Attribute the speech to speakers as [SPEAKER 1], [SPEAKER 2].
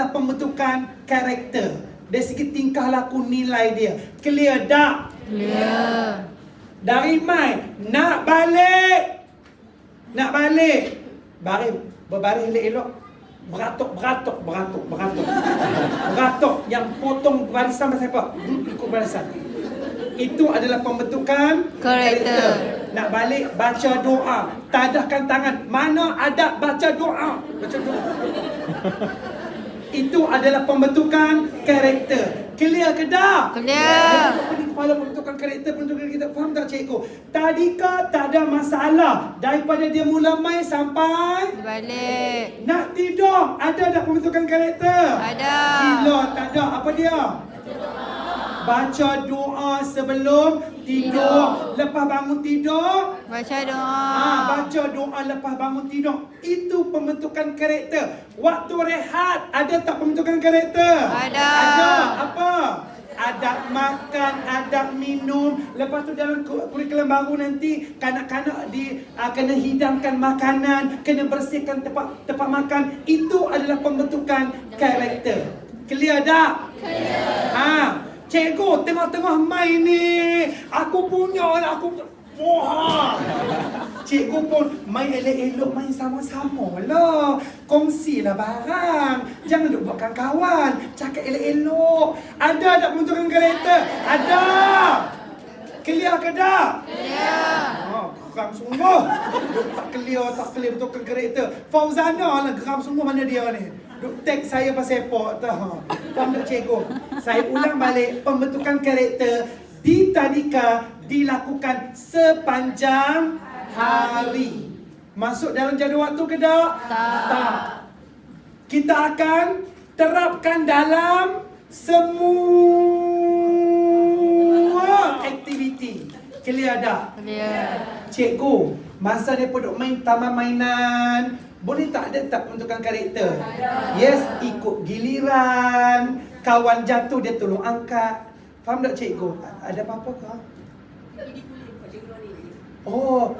[SPEAKER 1] adalah pembentukan karakter. Dari segi tingkah laku nilai dia. Clear tak?
[SPEAKER 2] Clear.
[SPEAKER 1] Dari Mai, nak balik. Nak balik. Baris, berbaris elok-elok. Beratuk, beratuk, beratuk, beratuk. Beratuk yang potong barisan pasal apa? Ikut barisan. Itu adalah pembentukan
[SPEAKER 2] Karakter.
[SPEAKER 1] Nak balik baca doa. Tadahkan tangan. Mana ada baca doa? Baca doa. Itu adalah pembentukan karakter. Clear ke tak?
[SPEAKER 2] Clear.
[SPEAKER 1] Apa ni kepala pembentukan karakter, pembentukan kita faham tak cikgu? Tadika tak ada masalah daripada dia mula main sampai
[SPEAKER 2] Balik.
[SPEAKER 1] nak tidur. Ada tak pembentukan karakter?
[SPEAKER 2] Ada.
[SPEAKER 1] Gila tak ada. Apa dia? Baca doa sebelum tidur. Lepas bangun tidur,
[SPEAKER 2] Baca doa.
[SPEAKER 1] Ah, baca doa lepas bangun tidur. Itu pembentukan karakter. Waktu rehat, ada tak pembentukan karakter?
[SPEAKER 2] Ada.
[SPEAKER 1] Ada. Apa? Ada makan, ada minum. Lepas tu dalam ku- kurikulum baru nanti kanak-kanak di uh, kena hidangkan makanan, kena bersihkan tempat tempat makan. Itu adalah pembentukan karakter. Clear tak? Clear. Ha, cikgu tengah-tengah main ni. Aku punya lah, aku Wah! Cikgu pun main elok-elok main sama-sama lah. Kongsilah barang. Jangan duk buatkan kawan. Cakap elok-elok. Ada tak pembentukan karakter? Ada! Clear ke tak? Geram. Duk tak clear, tak clear betulkan karakter. Fauzana lah geram sungguh mana dia ni. Duk tag saya pasal pok tu. Ha. Faham tak cikgu? Saya ulang balik pembentukan karakter di tadika dilakukan sepanjang hari. Masuk dalam jadual waktu ke tak?
[SPEAKER 2] Tak.
[SPEAKER 1] Tak. Kita akan terapkan dalam semua Clear tak?
[SPEAKER 2] Clear.
[SPEAKER 1] Cikgu, masa dia duduk main taman mainan, boleh tak ada tak pembentukan karakter? Yes, ikut giliran. Kawan jatuh dia tolong angkat. Faham tak cikgu? Ada apa-apa ke? Oh,